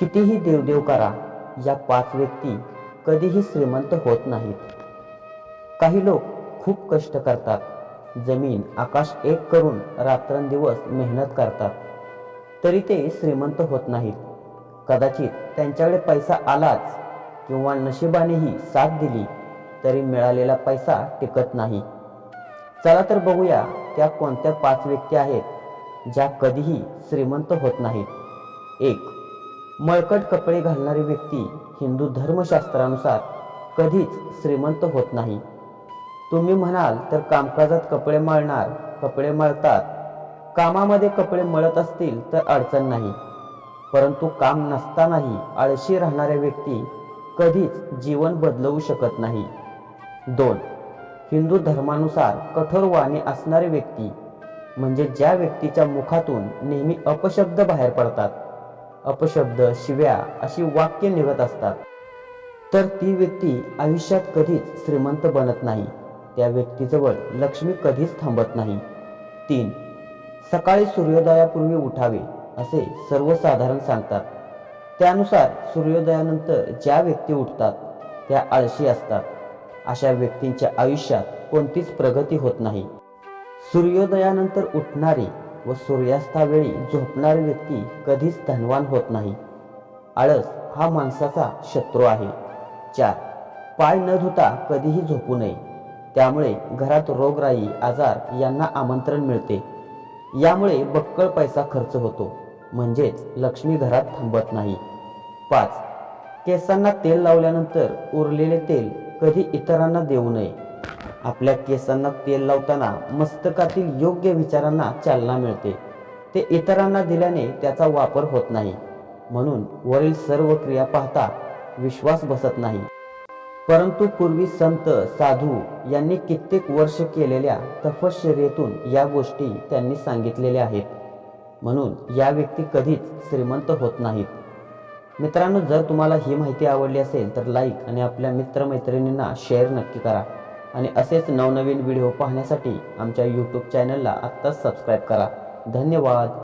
कितीही देवदेव करा या पाच व्यक्ती कधीही श्रीमंत होत नाहीत. काही लोक खूप कष्ट करतात. जमीन आकाश एक करून रात्रंदिवस मेहनत करतात. तरी ते श्रीमंत होत नाहीत. कदाचित त्यांच्याकडे पैसा आलाच किंवा नशिबानेही साथ दिली तरी मिळालेला पैसा टिकत नाही. चला तर बघूया त्या कोणत्या पाच व्यक्ती आहेत ज्या कधीही श्रीमंत होत नाहीत. एक मळकट कपडे घालणारी व्यक्ती हिंदू धर्मशास्त्रानुसार कधीच श्रीमंत होत नाही. तुम्ही म्हणाल तर कामकाजात कपडे मळणार कपडे मळतात. कामामध्ये कपडे मळत असतील तर अडचण नाही. परंतु काम नसतानाही आळशी राहणाऱ्या व्यक्ती कधीच जीवन बदलवू शकत नाही. दोन. हिंदू धर्मानुसार कठोर वाणी असणारी व्यक्ती म्हणजे ज्या व्यक्तीच्या मुखातून नेहमी अपशब्द बाहेर पडतात. अपशब्द शिव्या अशी वाक्य निघत असतात. तर ती व्यक्ती आयुष्यात कधीच श्रीमंत बनत नाही. त्या व्यक्तीजवळ लक्ष्मी कधीच थांबत नाही. तीन सकाळी सूर्योदयापूर्वी उठावे असे सर्वसाधारण सांगतात. त्यानुसार सूर्योदयानंतर ज्या व्यक्ती उठतात त्या आळशी असतात. अशा व्यक्तींच्या आयुष्यात कोणतीच प्रगती होत नाही. सूर्योदयानंतर उठणारी व सूर्यास्तावेळी झोपणारी व्यक्ती कधीच धनवान होत नाही. आळस हा माणसाचा शत्रू आहे. चार पाय न धुता कधीही झोपू नये. त्यामुळे घरात रोगराई आजार यांना आमंत्रण मिळते. यामुळे बक्कळ पैसा खर्च होतो. म्हणजेच लक्ष्मी घरात थांबत नाही. पाच केसांना तेल लावल्यानंतर उरलेले तेल कधी इतरांना देऊ नये. आपल्या केसांना तेल लावताना मस्तकातील योग्य विचारांना चालना मिळते. ते इतरांना दिल्याने त्याचा वापर होत नाही. म्हणून वरील सर्व क्रिया पाहता विश्वास बसत नाही. परंतु पूर्वी संत साधू यांनी कित्येक वर्ष केलेल्या तपश्चर्येतून या गोष्टी त्यांनी सांगितलेल्या आहेत. म्हणून या व्यक्ती कधीच श्रीमंत होत नाहीत. मित्रांनो जर तुम्हाला ही माहिती आवडली असेल तर लाईक आणि आपल्या मित्रमैत्रिणींना शेअर नक्की करा. आणि असेच नवनवीन व्हिडिओ पाहण्यासाठी आमच्या यूट्यूब चॅनलला आत्ताच सबस्क्राईब करा. धन्यवाद.